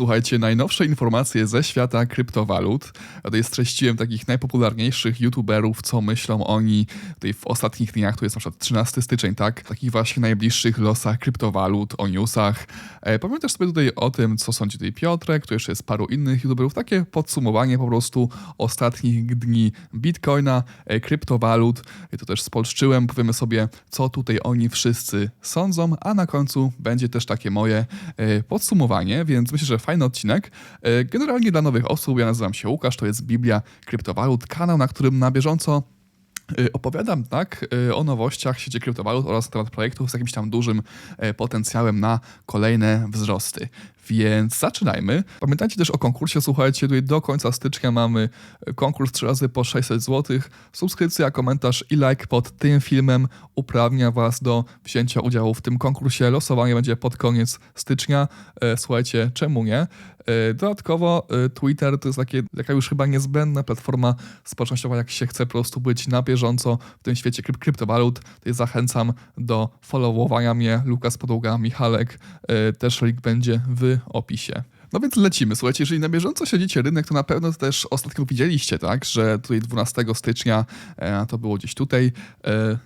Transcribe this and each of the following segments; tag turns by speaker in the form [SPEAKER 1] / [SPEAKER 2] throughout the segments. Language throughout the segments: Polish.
[SPEAKER 1] Słuchajcie, najnowsze informacje ze świata kryptowalut. Tutaj streściłem takich najpopularniejszych youtuberów, co myślą oni tutaj w ostatnich dniach, to jest na przykład 13 styczeń, tak? Takich właśnie najbliższych losach kryptowalut, o newsach. E, powiem też sobie tutaj o tym, co sądzi tutaj Piotrek, tu jeszcze jest paru innych youtuberów. Takie podsumowanie po prostu ostatnich dni Bitcoina, e, kryptowalut. To też spolszczyłem, powiemy sobie, co tutaj oni wszyscy sądzą, a na końcu będzie też takie moje e, podsumowanie, więc myślę, że fajny odcinek. E, Generalnie dla nowych osób, ja nazywam się Łukasz, to jest Biblia Kryptowalut, kanał, na którym na bieżąco y, opowiadam tak y, o nowościach w świecie kryptowalut oraz na temat projektów z jakimś tam dużym e, potencjałem na kolejne wzrosty. Więc zaczynajmy. Pamiętajcie też o konkursie, słuchajcie, tutaj do końca stycznia mamy e, konkurs 3 razy po 600 zł. Subskrypcja, komentarz i like pod tym filmem uprawnia Was do wzięcia udziału w tym konkursie. Losowanie będzie pod koniec stycznia. E, Słuchajcie, czemu nie? E, Dodatkowo Twitter to jest takie, taka już chyba niezbędna platforma społecznościowa, jak się chce po prostu być na bieżąco w tym świecie kryp kryptowalut. Tutaj zachęcam do followowania mnie, Lukas Podługa, Michalek, też link będzie w opisie. No więc lecimy. Słuchajcie, jeżeli na bieżąco śledzicie rynek, to na pewno też ostatnio widzieliście, tak, że tutaj 12 stycznia, e, to było gdzieś tutaj, e,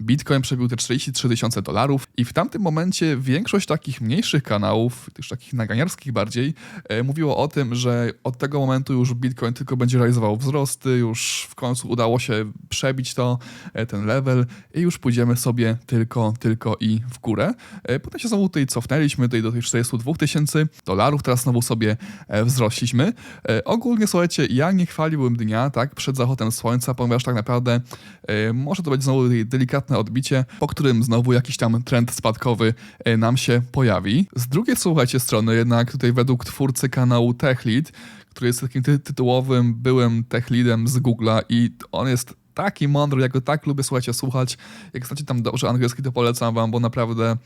[SPEAKER 1] Bitcoin przebił te 43 tysiące dolarów i w tamtym momencie większość takich mniejszych kanałów, też takich naganiarskich bardziej, e, mówiło o tym, że od tego momentu już Bitcoin tylko będzie realizował wzrosty, już w końcu udało się przebić to, e, ten level i już pójdziemy sobie tylko, tylko i w górę. E, potem się znowu tutaj cofnęliśmy tutaj do tych 42 tysięcy dolarów, teraz znowu sobie e, wzrośliśmy. E, ogólnie słuchajcie, ja nie chwaliłbym dnia, tak, przed zachodem słońca, ponieważ tak naprawdę e, może to być znowu tutaj delikatne odbicie, po którym znowu jakiś tam trend spadkowy e, nam się pojawi. Z drugiej, słuchajcie, strony jednak tutaj według twórcy kanału TechLead, który jest takim ty tytułowym byłym techleadem z Google'a i on jest taki mądry, ja go tak lubię, słuchać. Jak znacie tam dobrze angielski, to polecam wam, bo naprawdę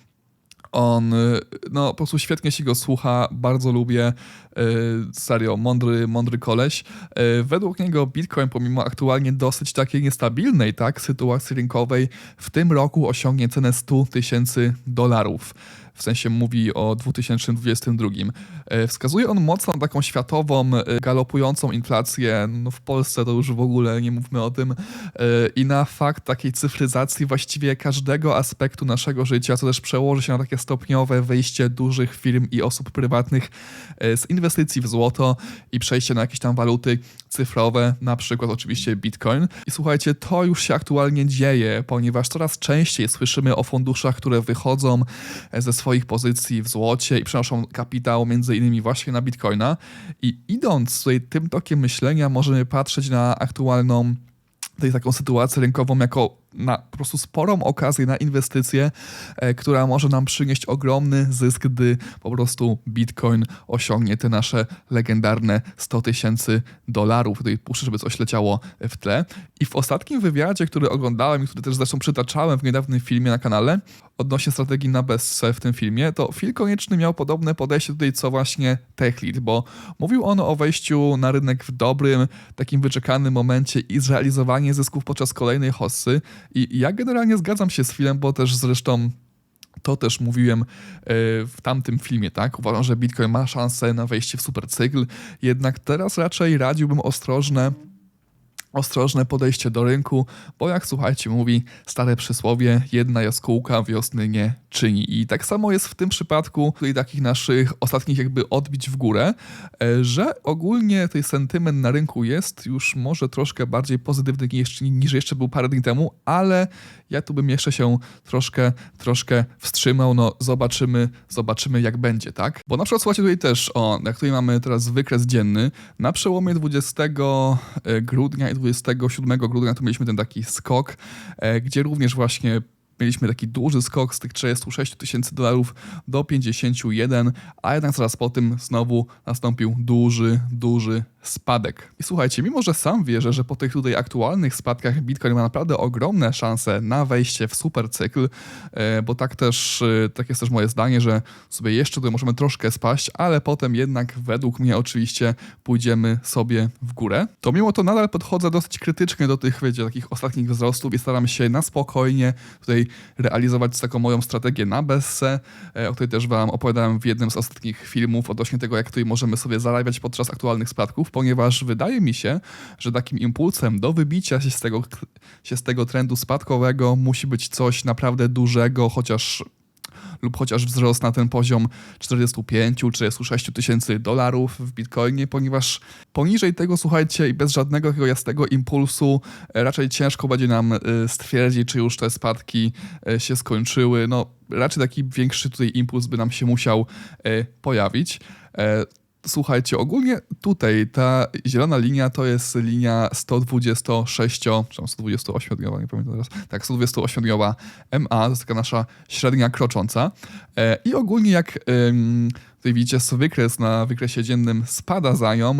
[SPEAKER 1] on, y, no po prostu świetnie się go słucha, bardzo lubię, y, serio, mądry, mądry koleś. Y, Według niego Bitcoin, pomimo aktualnie dosyć takiej niestabilnej, tak, sytuacji rynkowej, w tym roku osiągnie cenę 100 tysięcy dolarów. W sensie mówi o 2022. E, Wskazuje on mocno na taką światową, e, galopującą inflację. No w Polsce to już w ogóle nie mówmy o tym. E, I na fakt takiej cyfryzacji właściwie każdego aspektu naszego życia, co też przełoży się na takie stopniowe wyjście dużych firm i osób prywatnych z inwestycji w złoto i przejście na jakieś tam waluty cyfrowe, na przykład oczywiście Bitcoin. I słuchajcie, to już się aktualnie dzieje, ponieważ coraz częściej słyszymy o funduszach, które wychodzą e, ze swoich pozycji w złocie i przenoszą kapitał między innymi właśnie na Bitcoina. I idąc tutaj tym tokiem myślenia, możemy patrzeć na aktualną tutaj taką sytuację rynkową jako na po prostu sporą okazję na inwestycję, e, która może nam przynieść ogromny zysk, gdy po prostu Bitcoin osiągnie te nasze legendarne 100 tysięcy dolarów. Tutaj puszczę, żeby coś leciało w tle. I w ostatnim wywiadzie, który oglądałem i który też zresztą przytaczałem w niedawnym filmie na kanale, odnośnie strategii na bezce w tym filmie, to Phil Konieczny miał podobne podejście tutaj, co właśnie TechLead, bo mówił on o wejściu na rynek w dobrym, takim wyczekanym momencie i zrealizowanie zysków podczas kolejnej hossy. I ja generalnie zgadzam się z Philem, bo też zresztą to też mówiłem e, w tamtym filmie, tak? Uważam, że Bitcoin ma szansę na wejście w supercykl, jednak teraz raczej radziłbym ostrożne ostrożne podejście do rynku, bo jak słuchajcie, mówi stare przysłowie, jedna jaskółka wiosny nie czyni. I tak samo jest w tym przypadku tutaj takich naszych ostatnich jakby odbić w górę, e, że ogólnie tej sentyment na rynku jest już może troszkę bardziej pozytywny niż, niż jeszcze był parę dni temu, ale ja tu bym jeszcze się troszkę, troszkę wstrzymał, no zobaczymy, zobaczymy jak będzie, tak? Bo na przykład słuchajcie tutaj też, o, jak tutaj mamy teraz wykres dzienny, na przełomie 20 grudnia i 27 grudnia tu mieliśmy ten taki skok, e, gdzie również właśnie mieliśmy taki duży skok z tych 36 tysięcy dolarów do 51, a jednak zaraz po tym znowu nastąpił duży, duży spadek. I słuchajcie, mimo że sam wierzę, że po tych tutaj aktualnych spadkach Bitcoin ma naprawdę ogromne szanse na wejście w supercykl, e, bo tak też, e, tak jest też moje zdanie, że sobie jeszcze tutaj możemy troszkę spaść, ale potem jednak według mnie oczywiście pójdziemy sobie w górę. To mimo to nadal podchodzę dosyć krytycznie do tych, wiecie, takich ostatnich wzrostów i staram się na spokojnie tutaj realizować taką moją strategię na Besse, e, o której też wam opowiadałem w jednym z ostatnich filmów odnośnie tego, jak tutaj możemy sobie zarabiać podczas aktualnych spadków, ponieważ wydaje mi się, że takim impulsem do wybicia się z tego, się z tego trendu spadkowego musi być coś naprawdę dużego, chociaż lub chociaż wzrost na ten poziom 45-46 tysięcy dolarów w Bitcoinie, ponieważ poniżej tego, słuchajcie, i bez żadnego takiego jasnego impulsu e, raczej ciężko będzie nam e, stwierdzić, czy już te spadki e, się skończyły. No, raczej taki większy tutaj impuls by nam się musiał pojawić. Słuchajcie, ogólnie tutaj ta zielona linia to jest linia 126, czy 128 dniowa, nie pamiętam teraz. Tak, 128 dniowa MA, to jest taka nasza średnia krocząca. E, I ogólnie jak tutaj widzicie wykres na wykresie dziennym spada za nią,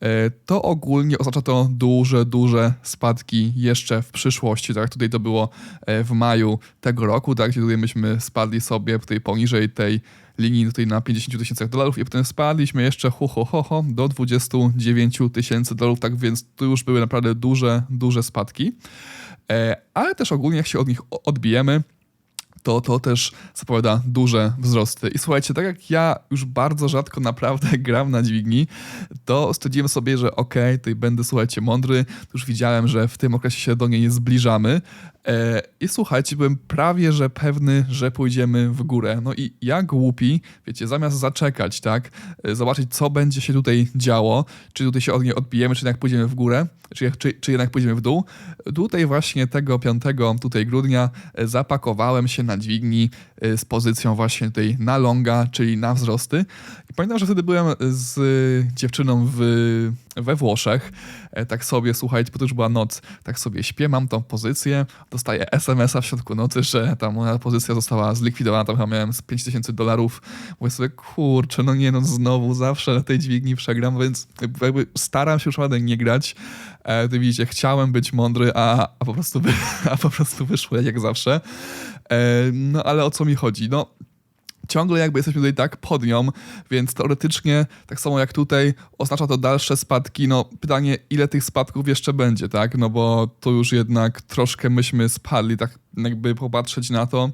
[SPEAKER 1] e, to ogólnie oznacza to duże, duże spadki jeszcze w przyszłości. Tak, tutaj to było e, w maju tego roku, tak, gdzie tutaj myśmy spadli sobie tutaj poniżej tej linii tutaj na 50 tysięcy dolarów i potem spadliśmy jeszcze ho, ho, ho, ho, do 29 tysięcy dolarów, tak więc tu już były naprawdę duże, duże spadki. E, ale też ogólnie jak się od nich odbijemy, to to też zapowiada duże wzrosty. I słuchajcie, tak jak ja już bardzo rzadko naprawdę gram na dźwigni, to stwierdziłem sobie, że okej, okay, tutaj będę, słuchajcie, mądry. Już widziałem, że w tym okresie się do niej nie zbliżamy. E, I słuchajcie, byłem prawie, że pewny, że pójdziemy w górę. No i jak głupi, wiecie, zamiast zaczekać, tak, e, zobaczyć, co będzie się tutaj działo, czy tutaj się od niej odbijemy, czy jednak pójdziemy w górę, czy, czy, czy jednak pójdziemy w dół, tutaj właśnie tego 5 tutaj grudnia e, zapakowałem się na dźwigni z pozycją właśnie tutaj na longa, czyli na wzrosty. I pamiętam, że wtedy byłem z dziewczyną w, we Włoszech, tak sobie, słuchajcie, bo to już była noc, tak sobie śpię, mam tą pozycję, dostaję SMS-a w środku nocy, że ta moja pozycja została zlikwidowana, tam chyba miałem z 5000 dolarów. Mówię sobie, kurczę, no nie no, znowu zawsze na tej dźwigni przegram, więc jakby staram się już ładnie nie grać. E, ty widzicie, chciałem być mądry, a, a, po prostu a po prostu wyszło jak zawsze. E, no ale o co mi chodzi? No ciągle jakby jesteśmy tutaj tak pod nią, więc teoretycznie, tak samo jak tutaj, oznacza to dalsze spadki. No pytanie, ile tych spadków jeszcze będzie, tak? No bo to już jednak troszkę myśmy spadli, tak jakby popatrzeć na to.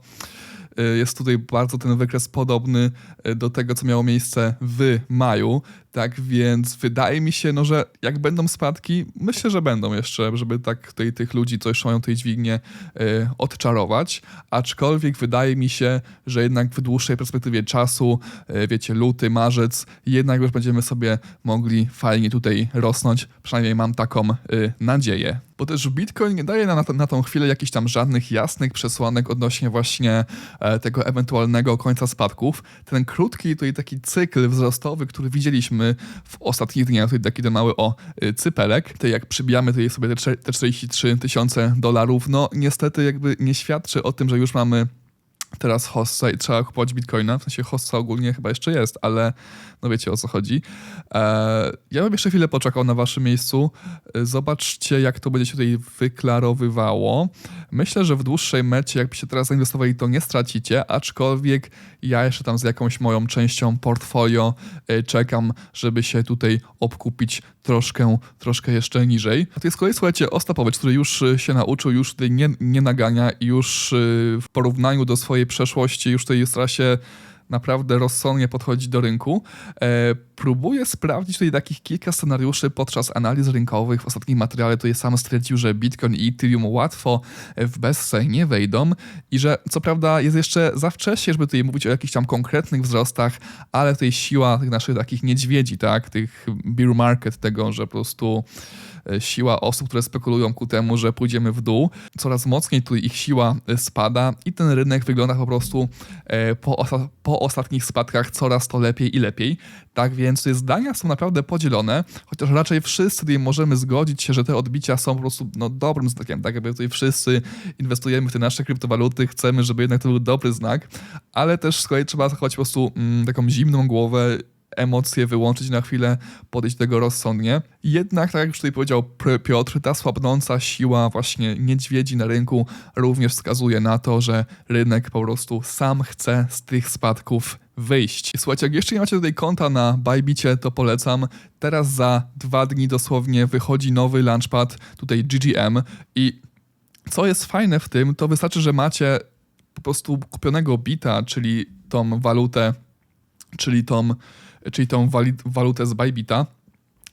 [SPEAKER 1] Y, jest tutaj bardzo ten wykres podobny y, do tego, co miało miejsce w maju. Tak więc wydaje mi się, no, że jak będą spadki, myślę, że będą jeszcze, żeby tak tutaj tych ludzi, co jeszcze mają tej dźwignię, y, odczarować. Aczkolwiek wydaje mi się, że jednak w dłuższej perspektywie czasu, y, wiecie, luty, marzec, jednak już będziemy sobie mogli fajnie tutaj rosnąć. Przynajmniej mam taką y, nadzieję. Bo też Bitcoin nie daje nam na, na tą chwilę jakichś tam żadnych jasnych przesłanek odnośnie właśnie e, tego ewentualnego końca spadków. Ten krótki tutaj taki cykl wzrostowy, który widzieliśmy w ostatnich dniach, tutaj taki ten mały o y, cypelek, to jak przybijamy tutaj sobie te 43 tysiące dolarów, no niestety jakby nie świadczy o tym, że już mamy teraz hossa i trzeba kupować bitcoina, w sensie hossa ogólnie chyba jeszcze jest, ale no wiecie o co chodzi. E, ja bym jeszcze chwilę poczekał na waszym miejscu. E, zobaczcie, jak to będzie się tutaj wyklarowywało. Myślę, że w dłuższej mecie, jakbyście teraz zainwestowali, to nie stracicie, aczkolwiek ja jeszcze tam z jakąś moją częścią portfolio e, czekam, żeby się tutaj obkupić troszkę, troszkę jeszcze niżej. A to jest kolej, słuchajcie, Ostapowicz, który już się nauczył, już tutaj nie, nie nagania i już w porównaniu do swojej przeszłości już tutaj stara się naprawdę rozsądnie podchodzi do rynku. E, próbuję sprawdzić tutaj takich kilka scenariuszy podczas analiz rynkowych. W ostatnim materiale tutaj sam stwierdził, że Bitcoin i Ethereum łatwo w bezse nie wejdą i że co prawda jest jeszcze za wcześnie, żeby tutaj mówić o jakichś tam konkretnych wzrostach, ale tutaj siła tych naszych takich niedźwiedzi, tak, tych bear market, tego, że po prostu E, siła osób, które spekulują ku temu, że pójdziemy w dół. Coraz mocniej tu ich siła e, spada i ten rynek wygląda po prostu e, po, po ostatnich spadkach coraz to lepiej i lepiej. Tak więc zdania są naprawdę podzielone, chociaż raczej wszyscy tutaj możemy zgodzić się, że te odbicia są po prostu no, dobrym znakiem. Tak jakby tutaj wszyscy inwestujemy w te nasze kryptowaluty, chcemy, żeby jednak to był dobry znak, ale też z kolei trzeba zachować po prostu mm, taką zimną głowę emocje wyłączyć na chwilę, podejść do tego rozsądnie. Jednak, tak jak już tutaj powiedział Piotr, ta słabnąca siła właśnie niedźwiedzi na rynku również wskazuje na to, że rynek po prostu sam chce z tych spadków wyjść. Słuchajcie, jak jeszcze nie macie tutaj konta na Bybicie, to polecam. Teraz za dwa dni dosłownie wychodzi nowy launchpad, tutaj GGM i co jest fajne w tym, to wystarczy, że macie po prostu kupionego bita, czyli tą walutę, czyli tą, czyli tą walutę z Bybita,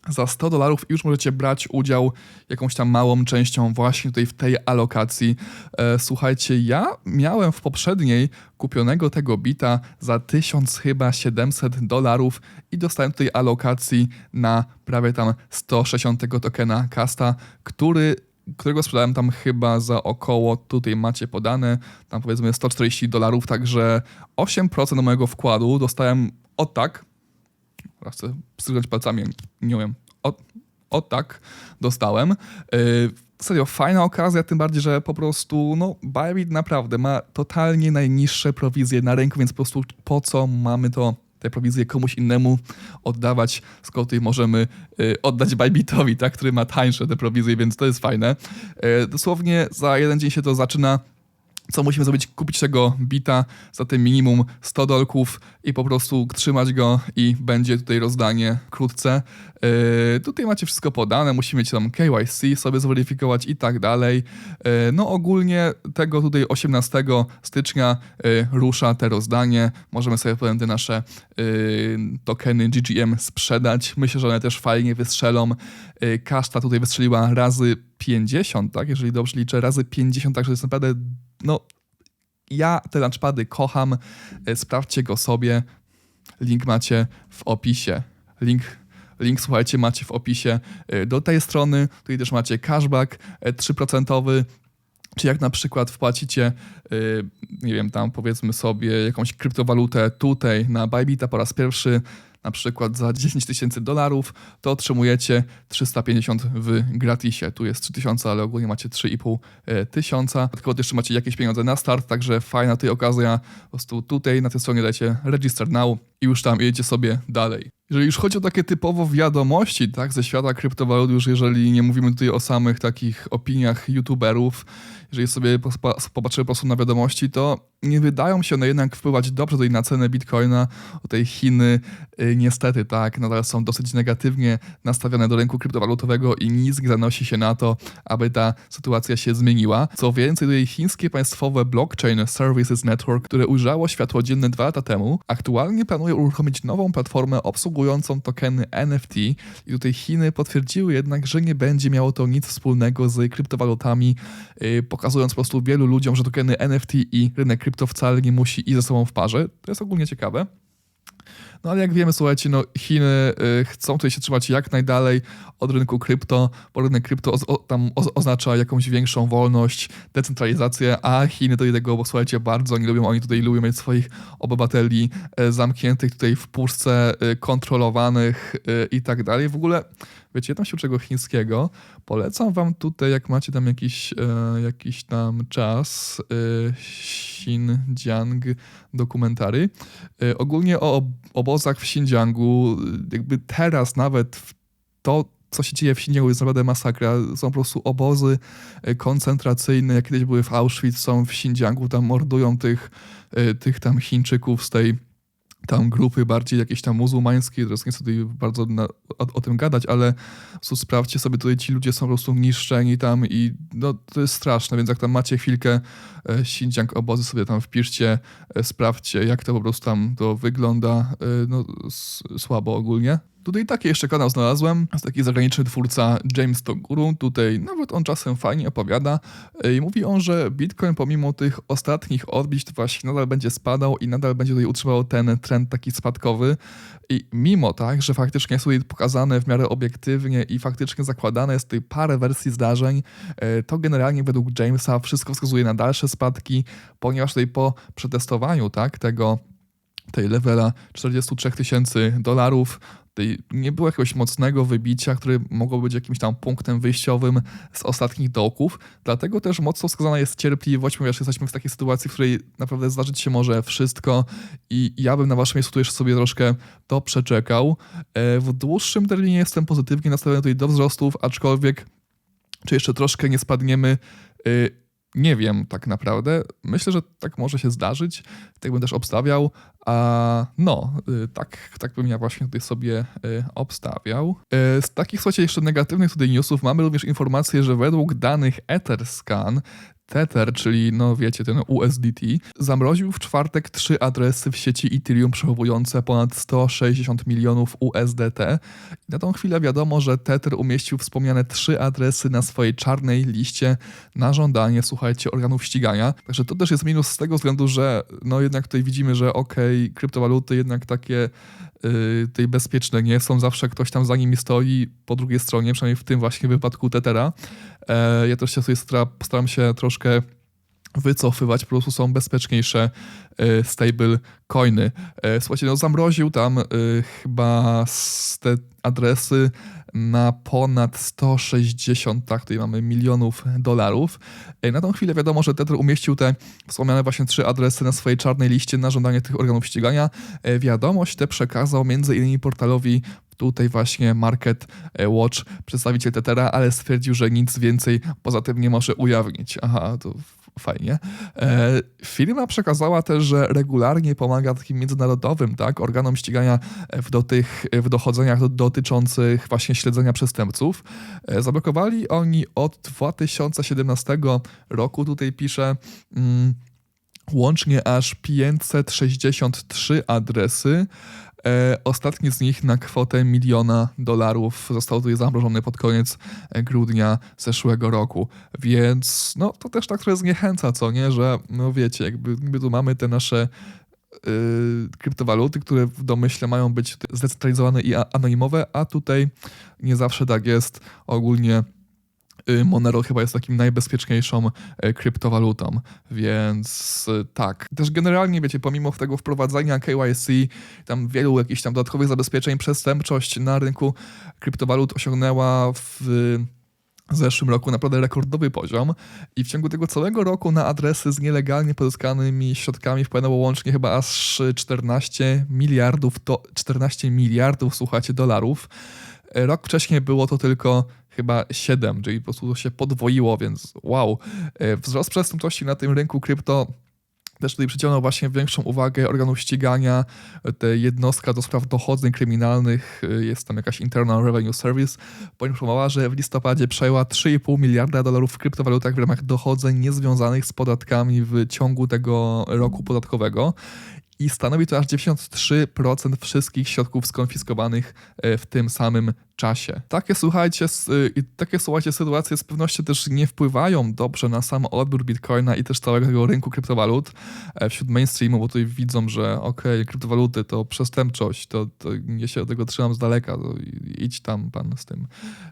[SPEAKER 1] za 100 dolarów już możecie brać udział jakąś tam małą częścią właśnie tutaj w tej alokacji. E, słuchajcie, ja miałem w poprzedniej kupionego tego bita za 1000 chyba 700 dolarów i dostałem tutaj alokacji na prawie tam 160 tokena Casta, który którego sprzedałem tam chyba za około, tutaj macie podane, tam powiedzmy 140 dolarów, także 8% mojego wkładu dostałem o tak, Teraz chcę pstryknąć palcami, nie wiem. O, o tak, dostałem. Yy, serio, fajna okazja, tym bardziej, że po prostu, no, Bybit naprawdę ma totalnie najniższe prowizje na rynku, więc po prostu po co mamy to te prowizje komuś innemu oddawać, skoro tutaj możemy y, oddać Bybitowi, tak, który ma tańsze te prowizje, więc to jest fajne. Y, dosłownie za jeden dzień się to zaczyna co musimy zrobić? Kupić tego bita za tym minimum 100 dolków i po prostu trzymać go i będzie tutaj rozdanie wkrótce. Yy, tutaj macie wszystko podane, musimy mieć tam KYC sobie zweryfikować i tak dalej. Yy, no ogólnie tego tutaj 18 stycznia yy, rusza te rozdanie. Możemy sobie potem te nasze yy, tokeny GGM sprzedać. Myślę, że one też fajnie wystrzelą. Yy, kaszta tutaj wystrzeliła razy 50, tak? Jeżeli dobrze liczę, razy 50, także jest naprawdę no, ja te launchpady kocham. E, sprawdźcie go sobie. Link macie w opisie. Link, link słuchajcie, macie w opisie e, do tej strony. Tutaj też macie cashback 3%. E, czy jak na przykład wpłacicie, nie wiem, tam powiedzmy sobie jakąś kryptowalutę tutaj na Bybita po raz pierwszy, na przykład za 10 tysięcy dolarów, to otrzymujecie 350 w gratisie. Tu jest 3000, ale ogólnie macie 3,5 e, tysiąca. Tylko jeszcze macie jakieś pieniądze na start, także fajna tej okazja. Po prostu tutaj na tej stronie dajcie register now i już tam jedziecie sobie dalej. Jeżeli już chodzi o takie typowo wiadomości, tak, ze świata kryptowalut, już jeżeli nie mówimy tutaj o samych takich opiniach youtuberów, jeżeli sobie popatrzymy po prostu na wiadomości, to nie wydają się one jednak wpływać dobrze tutaj na cenę bitcoina. O tej Chiny y, niestety tak, nadal są dosyć negatywnie nastawione do rynku kryptowalutowego i nie zanosi się na to, aby ta sytuacja się zmieniła. Co więcej, tutaj chińskie państwowe Blockchain Services Network, które ujrzało światło dzienne dwa lata temu, aktualnie planuje uruchomić nową platformę obsługującą tokeny NFT i tutaj Chiny potwierdziły jednak, że nie będzie miało to nic wspólnego z kryptowalutami, y, pokazując po prostu wielu ludziom, że tokeny NFT i rynek krypto wcale nie musi iść ze sobą w parze. To jest ogólnie ciekawe. No ale jak wiemy, słuchajcie, no Chiny y, chcą tutaj się trzymać jak najdalej od rynku krypto, bo rynek krypto tam oznacza jakąś większą wolność, decentralizację, a Chiny do tego, bo słuchajcie, bardzo nie lubią, oni tutaj lubią mieć swoich obywateli y, zamkniętych tutaj w puszce, y, kontrolowanych y, i tak dalej. W ogóle Wiecie, jedną się czego chińskiego. Polecam wam tutaj, jak macie tam jakiś, e, jakiś tam czas, e, Xinjiang dokumentary. E, ogólnie o obozach w Xinjiangu, jakby teraz nawet to, co się dzieje w Xinjiangu jest naprawdę masakra. Są po prostu obozy e, koncentracyjne, jak kiedyś były w Auschwitz, są w Xinjiangu, tam mordują tych, e, tych tam Chińczyków z tej tam grupy bardziej jakieś tam muzułmańskie, teraz nie chcę tutaj bardzo na, o, o, tym gadać, ale so, sprawdźcie sobie tutaj, ci ludzie są po prostu niszczeni tam i no, to jest straszne, więc jak tam macie chwilkę e, Xinjiang obozy sobie tam wpiszcie, e, sprawdźcie jak to po prostu tam to wygląda, e, no s, słabo ogólnie. Tutaj taki jeszcze kanał znalazłem, jest taki zagraniczny twórca James Toguru, tutaj nawet on czasem fajnie opowiada. I mówi on, że Bitcoin pomimo tych ostatnich odbić to właśnie nadal będzie spadał i nadal będzie tutaj utrzymał ten trend taki spadkowy. I mimo tak, że faktycznie jest tutaj pokazane w miarę obiektywnie i faktycznie zakładane jest tutaj parę wersji zdarzeń, e, to generalnie według Jamesa wszystko wskazuje na dalsze spadki, ponieważ tutaj po przetestowaniu tak, tego tej levela 43 tysięcy dolarów nie było jakiegoś mocnego wybicia, które mogło być jakimś tam punktem wyjściowym z ostatnich dołków. Dlatego też mocno wskazana jest cierpliwość, ponieważ jesteśmy w takiej sytuacji, w której naprawdę zdarzyć się może wszystko i ja bym na waszym miejscu tu jeszcze sobie troszkę to przeczekał. E, w dłuższym terminie jestem pozytywnie nastawiony tutaj do wzrostów, aczkolwiek czy jeszcze troszkę nie spadniemy e, nie wiem tak naprawdę. Myślę, że tak może się zdarzyć. Tak bym też obstawiał. A no, y, tak, tak bym ja właśnie tutaj sobie y, obstawiał. Y, z takich, słuchajcie, jeszcze negatywnych tutaj newsów mamy również informację, że według danych Etherscan Tether, czyli no wiecie, ten USDT, zamroził w czwartek trzy adresy w sieci Ethereum przechowujące ponad 160 milionów USDT. Na tą chwilę wiadomo, że Tether umieścił wspomniane trzy adresy na swojej czarnej liście na żądanie, słuchajcie, organów ścigania. Także to też jest minus z tego względu, że no jednak tutaj widzimy, że okej, okay, kryptowaluty jednak takie yy, tej bezpieczne nie są, zawsze ktoś tam za nimi stoi po drugiej stronie, przynajmniej w tym właśnie wypadku Tethera. E, ja też się sobie staram się troszkę wycofywać, po prostu są bezpieczniejsze e, stable coiny. E, słuchajcie, no zamroził tam chyba te adresy na ponad 160, tak, tutaj mamy milionów dolarów. Na tą chwilę wiadomo, że Tether umieścił te wspomniane właśnie trzy adresy na swojej czarnej liście na żądanie tych organów ścigania. Wiadomość te przekazał innymi portalowi tutaj właśnie Market e, Watch, przedstawiciel Tetera, ale stwierdził, że nic więcej poza tym nie może ujawnić. Aha, to fajnie. E, firma przekazała też, że regularnie pomaga takim międzynarodowym tak, organom ścigania w, do tych, w dochodzeniach dotyczących właśnie śledzenia przestępców. E, zablokowali oni od 2017 roku, tutaj pisze... Mm, łącznie aż 563 adresy. E, ostatni z nich na kwotę miliona dolarów został tutaj zamrożony pod koniec e, grudnia zeszłego roku. Więc no, to też tak trochę zniechęca, co nie, że no wiecie, jakby my tu mamy te nasze yy, kryptowaluty, które w domyśle mają być zdecentralizowane i anonimowe, a tutaj nie zawsze tak jest. Ogólnie Monero chyba jest takim najbezpieczniejszą e, kryptowalutą, więc y, tak. Też generalnie, wiecie, pomimo tego wprowadzania KYC, tam wielu jakichś tam dodatkowych zabezpieczeń, przestępczość na rynku kryptowalut osiągnęła w zeszłym roku naprawdę rekordowy poziom i w ciągu tego całego roku na adresy z nielegalnie pozyskanymi środkami wpłynęło łącznie chyba aż 14 miliardów, to 14 miliardów, słuchajcie, dolarów. Rok wcześniej było to tylko chyba 7, czyli po prostu się podwoiło, więc wow. E, wzrost przestępczości na tym rynku krypto też tutaj przyciągnął właśnie większą uwagę organów ścigania. Te jednostka do spraw dochodzeń kryminalnych, e, jest tam jakaś Internal Revenue Service, poinformowała, że w listopadzie przejęła 3,5 miliarda dolarów w kryptowalutach w ramach dochodzeń niezwiązanych z podatkami w ciągu tego roku podatkowego i stanowi to aż 93% wszystkich środków skonfiskowanych e, w tym samym czasie. Takie słuchajcie, y, takie słuchajcie sytuacje z pewnością też nie wpływają dobrze na sam odbiór Bitcoina i też całego tego rynku kryptowalut e, wśród mainstreamu, bo tutaj widzą, że ok, kryptowaluty to przestępczość, to, to ja się tego trzymam z daleka, idź tam pan z tym.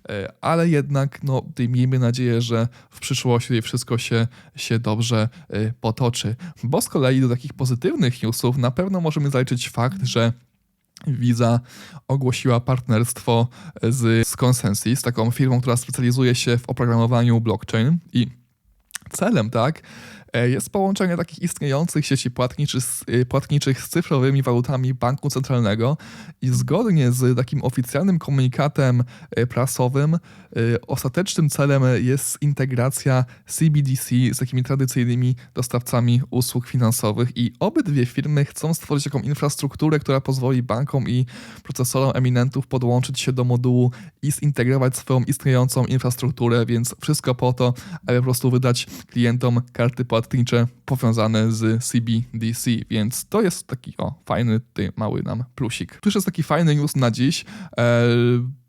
[SPEAKER 1] E, ale jednak no, miejmy nadzieję, że w przyszłości wszystko się, się dobrze potoczy. Bo z kolei do takich pozytywnych newsów na pewno możemy zaliczyć fakt, że Visa ogłosiła partnerstwo z, z Consensys, taką firmą, która specjalizuje się w oprogramowaniu blockchain i celem, tak, jest połączenie takich istniejących sieci płatniczych, e, płatniczych z cyfrowymi walutami banku centralnego i zgodnie z takim oficjalnym komunikatem e, prasowym ostatecznym celem jest integracja CBDC z takimi tradycyjnymi dostawcami usług finansowych i obydwie firmy chcą stworzyć taką infrastrukturę, która pozwoli bankom i procesorom eminentów podłączyć się do modułu i zintegrować swoją istniejącą infrastrukturę, więc wszystko po to, aby po prostu wydać klientom karty płatnicze płatnicze powiązane z CBDC, więc to jest taki o, fajny, ty mały nam plusik. Tu jest taki fajny news na dziś. E,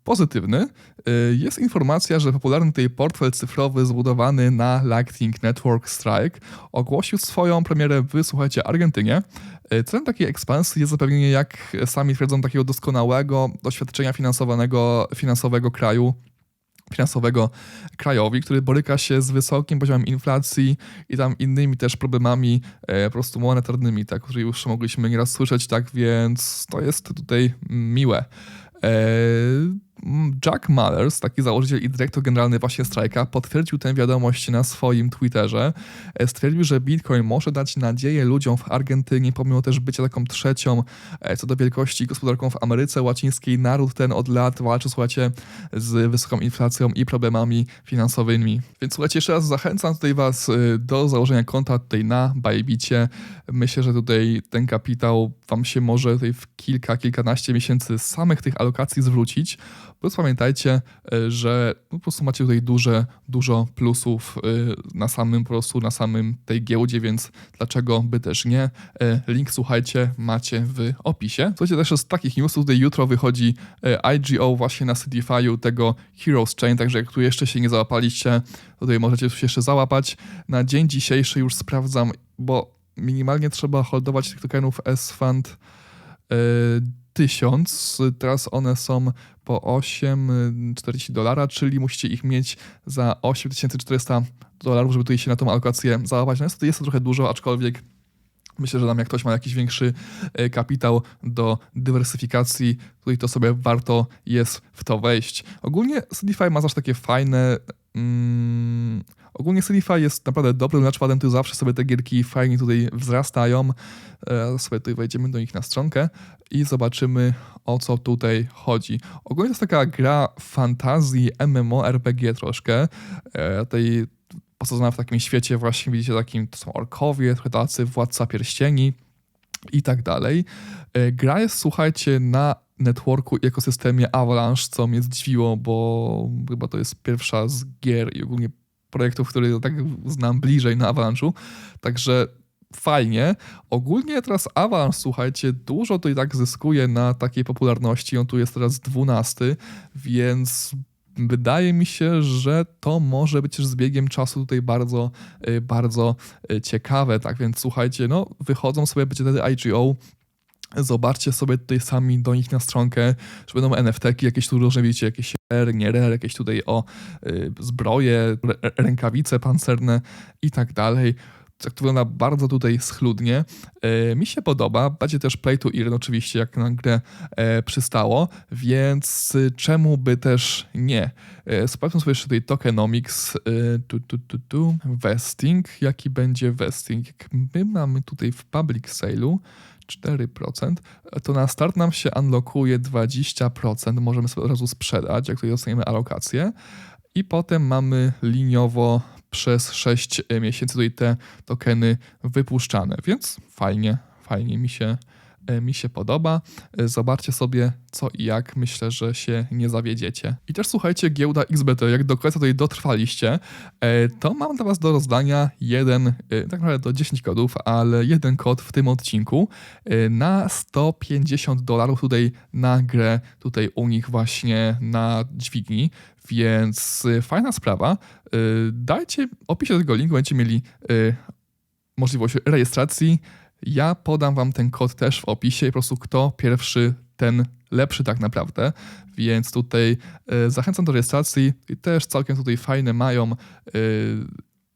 [SPEAKER 1] pozytywny. E, jest informacja, że popularny tutaj portfel cyfrowy zbudowany na Lightning Network Strike ogłosił swoją premierę w, słuchajcie, Argentynie. E, celem takiej ekspansji jest zapewnienie, jak sami twierdzą, takiego doskonałego doświadczenia finansowego, finansowego kraju finansowego krajowi, który boryka się z wysokim poziomem inflacji i tam innymi też problemami e, po prostu monetarnymi, tak, które już mogliśmy nieraz słyszeć, tak więc to jest tutaj miłe. E, Jack Mallers, taki założyciel i dyrektor generalny właśnie Strajka, potwierdził tę wiadomość na swoim Twitterze. E, stwierdził, że Bitcoin może dać nadzieję ludziom w Argentynie, pomimo też bycia taką trzecią e, co do wielkości gospodarką w Ameryce Łacińskiej. Naród ten od lat walczy, słuchajcie, z wysoką inflacją i problemami finansowymi. Więc słuchajcie, jeszcze raz zachęcam tutaj Was e, do założenia konta tutaj na Bybicie. Myślę, że tutaj ten kapitał Wam się może tutaj w kilka, kilkanaście miesięcy z samych tych alokacji zwrócić Plus pamiętajcie, y, że po prostu macie tutaj duże, dużo plusów y, na samym po prostu, na samym tej giełdzie, więc dlaczego by też nie? Y, Link, słuchajcie, macie w opisie. Słuchajcie, też z takich newsów, tutaj jutro wychodzi IGO właśnie na Cityfiu tego Heroes Chain, także jak tu jeszcze się nie załapaliście, tutaj możecie się jeszcze załapać. Na dzień dzisiejszy już sprawdzam, bo minimalnie trzeba holdować tych tokenów S-Fund 1000, teraz one są po 8,40 dolara, czyli musicie ich mieć za 8400 dolarów, żeby tutaj się na tą alokację załapać. No jest, to, jest to trochę dużo, aczkolwiek myślę, że tam jak ktoś ma jakiś większy e, kapitał do dywersyfikacji, tutaj to sobie warto jest w to wejść. Ogólnie Solidify ma zawsze takie fajne... Mm, ogólnie Solidify jest naprawdę dobrym launchpadem, tu zawsze sobie te gierki fajnie tutaj wzrastają. E, sobie tutaj wejdziemy do nich na stronkę i zobaczymy o co tutaj chodzi. Ogólnie to jest taka gra fantazji MMORPG troszkę, e, tej posadzona w takim świecie właśnie, widzicie, takim, to są orkowie, trochę tacy władca pierścieni i tak dalej. E, Gra jest, słuchajcie, na networku i ekosystemie Avalanche, co mnie zdziwiło, bo chyba to jest pierwsza z gier i ogólnie projektów, które tak znam bliżej na Avalanche'u. Także fajnie. Ogólnie teraz Avalanche, słuchajcie, dużo to i tak zyskuje na takiej popularności. On tu jest teraz 12, więc wydaje mi się, że to może być z biegiem czasu tutaj bardzo, y, bardzo y, ciekawe. Tak więc słuchajcie, no wychodzą sobie, będzie wtedy IGO. Zobaczcie sobie tutaj sami do nich na stronkę, że będą NFT-ki, jakieś tu różne, widzicie, jakieś R, nie R, jakieś tutaj o y, zbroje, rękawice pancerne i tak dalej tak to wygląda bardzo tutaj schludnie. E, mi się podoba. Będzie też play to earn oczywiście, jak na grę e, przystało, więc y, czemu by też nie? E, sprawdźmy sobie jeszcze tutaj tokenomics, e, tu, tu, tu, tu, vesting. Jaki będzie vesting? My mamy tutaj w public sale'u 4%, to na start nam się unlockuje 20%, możemy sobie od razu sprzedać, jak tutaj dostaniemy alokację. I potem mamy liniowo przez 6 miesięcy tutaj te tokeny wypuszczane, więc fajnie, fajnie mi się, mi się podoba. E, Zobaczcie sobie co i jak, myślę, że się nie zawiedziecie. I też słuchajcie, giełda XBT, jak do końca tutaj dotrwaliście, e, to mam dla was do rozdania jeden, tak naprawdę do 10 kodów, ale jeden kod w tym odcinku na 150 dolarów tutaj na grę tutaj u nich właśnie na dźwigni, więc fajna sprawa. Dajcie, opisie tego linku będziecie mieli możliwość rejestracji. Ja podam wam ten kod też w opisie po prostu kto pierwszy, ten lepszy tak naprawdę, więc tutaj y, zachęcam do rejestracji i też całkiem tutaj fajne mają y,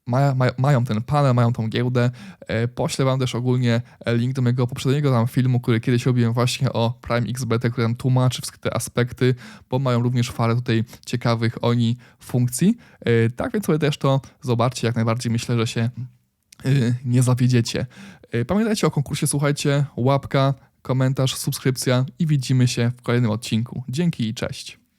[SPEAKER 1] ma, ma, mają ten panel, mają tą giełdę. E, poślę wam też ogólnie link do mojego poprzedniego tam filmu, który kiedyś robiłem właśnie o Prime XBT, który tam tłumaczy wszystkie te aspekty, bo mają również parę tutaj ciekawych oni funkcji. E, tak więc sobie też to zobaczcie, jak najbardziej myślę, że się nie zawiedziecie. Y, Pamiętajcie o konkursie, słuchajcie, łapka, komentarz, subskrypcja i widzimy się w kolejnym odcinku. Dzięki i cześć.